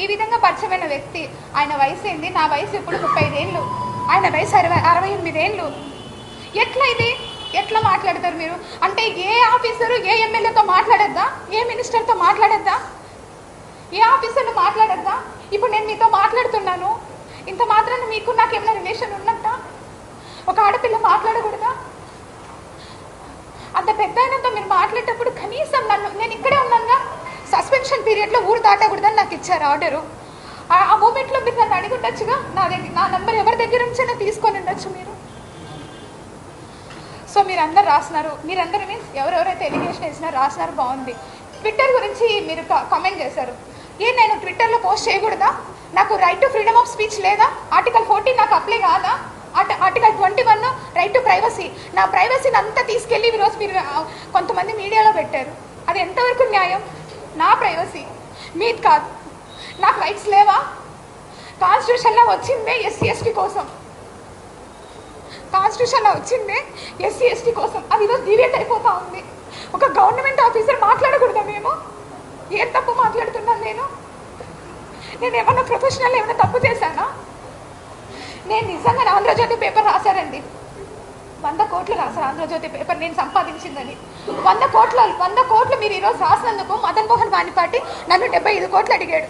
ఈ విధంగా పరిచయమైన వ్యక్తి. ఆయన వయసు ఏంది? నా వయసు ఇప్పుడు ముప్పై ఐదేళ్ళు ఆయన వయసు అరవై అరవై ఎనిమిది ఏళ్ళు ఎట్లా ఇది ఎట్లా మాట్లాడతారు మీరు? అంటే ఏ ఆఫీసరు ఏ ఎమ్మెల్యేతో మాట్లాడద్దా? ఏ మినిస్టర్తో మాట్లాడద్దా? ఏ ఆఫీసర్లు మాట్లాడద్దా? ఇప్పుడు నేను మీతో మాట్లాడుతున్నాను. ఇంత మాత్రాన మీకు నాకు ఏమైనా రిలేషన్ ఉన్నట్టా ఒక ఆడపిల్ల మాట్లాడకూడదా? అంత పెద్ద ఆయనతో మీరు మాట్లాడేటప్పుడు సస్పెన్షన్ పీరియడ్లో ఊరు దాటకూడదని నాకు ఇచ్చారు ఆర్డరు ఆ మూమెంట్లో మీరు నన్ను అడిగి ఉండొచ్చుగా? నా దగ్గర నా నెంబర్ ఎవరి దగ్గర నుంచైనా తీసుకొని ఉండొచ్చు మీరు. సో మీరు అందరు రాసినారు మీరందరూ మీన్స్ ఎవరెవరైతే ఎలిగేషన్ వేసినారు రాసినారు బాగుంది. ట్విట్టర్ గురించి మీరు కామెంట్ చేశారు. ఏ నేను ట్విట్టర్లో పోస్ట్ చేయకూడదా? నాకు right to freedom of speech లేదా? ఆర్టికల్ ఫోర్టీన్ నాకు అప్లై కాదా? Article twenty one right to privacy నా ప్రైవసీని అంతా తీసుకెళ్ళి ఈరోజు మీరు కొంతమంది మీడియాలో పెట్టారు. అది ఎంతవరకు న్యాయం? నా ప్రైవసీ. మీది కాదు. నాకు రైట్స్ లేవా? కాన్స్టిట్యూషన్లో వచ్చిందే ఎస్సీ ఎస్టీ కోసం. కాన్స్టిట్యూషన్లో వచ్చిందే ఎస్సీ ఎస్టీ కోసం. అది ఈరోజు డివేట్ అయిపోతూ ఉంది. ఒక గవర్నమెంట్ ఆఫీసర్ మాట్లాడకూడదా మేము? ఏం తప్పు మాట్లాడుతున్నాను నేను? నేను ఏమన్నా ప్రొఫెషనల్ ఏమైనా తప్పు చేశానా? నేను నిజంగా ఆంధ్రజ్యోతి పేపర్ రాశారండి వంద కోట్లు రాశారు ఆంధ్రజ్యోతి పేపర్ నేను సంపాదించిందని. వంద కోట్ల వంద కోట్లు మీరు ఈరోజు రాసినందుకు మదన్ మోహన్ వాణిపాటి నన్ను డెబ్బై ఐదు కోట్లు అడిగాడు.